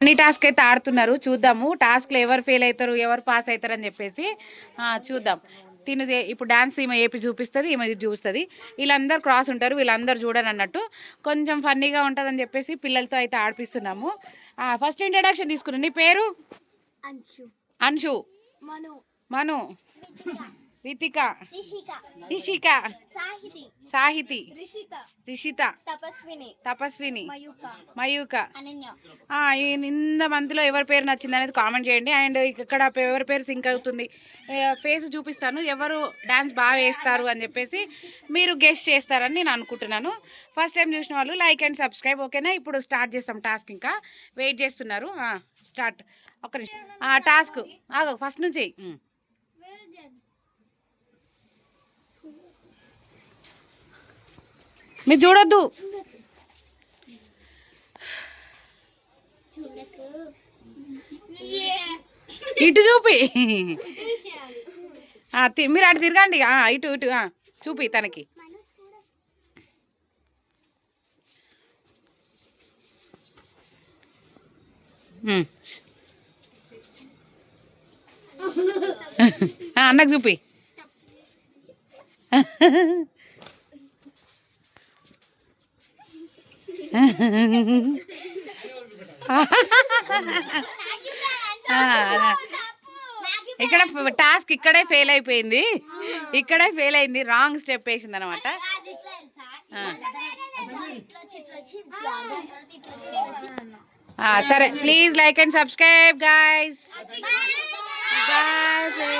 అన్ని టాస్క్ అయితే ఆడుతున్నారు. చూద్దాము. టాస్క్లో ఎవరు ఫెయిల్ అవుతారు ఎవరు పాస్ అవుతారు అని చెప్పేసి చూద్దాం. తిను ఇప్పుడు డాన్స్ ఈమె ఏపీ చూపిస్తుంది ఈమె చూస్తుంది. వీళ్ళందరూ క్రాస్ ఉంటారు వీళ్ళందరూ చూడని అన్నట్టు. కొంచెం ఫన్నీగా ఉంటుందని చెప్పేసి పిల్లలతో అయితే ఆడిపిస్తున్నాము. ఫస్ట్ ఇంట్రడక్షన్ తీసుకున్నాను నీ పేరు? అంశు. మను. మను. రితిక రిషిక. సాహితి. సాహితి. రిషిత. తపస్విని. తపస్విని. మయూక. ఇంత మందిలో ఎవరి పేరు నచ్చింది అనేది కామెంట్ చేయండి. అండ్ ఇక్కడ ఎవరి పేరు సింక్ అవుతుంది. ఫేస్ చూపిస్తాను. ఎవరు డాన్స్ బాగా వేస్తారు అని చెప్పేసి మీరు గెస్ట్ చేస్తారని నేను అనుకుంటున్నాను. ఫస్ట్ టైం చూసిన వాళ్ళు లైక్ అండ్ సబ్స్క్రైబ్ ఓకేనా? ఇప్పుడు స్టార్ట్ చేస్తాం టాస్క్ ఇంకా. వెయిట్ చేస్తున్నారు. స్టార్ట్. ఒక నిమిషం. టాస్క్. ఆగో ఫస్ట్ నుంచి. మీరు చూడొద్దు. ఇటు చూపి. మీరు అటు తిరగండి. ఇటు ఇటు చూపి తనకి. అన్నకు చూపి. ఇక్కడ టాస్క్ ఇక్కడే ఫెయిల్ అయిపోయింది. ఇక్కడే ఫెయిల్ అయింది. రాంగ్ స్టెప్ వేసింది అనమాట సరే. Please like and subscribe guys bye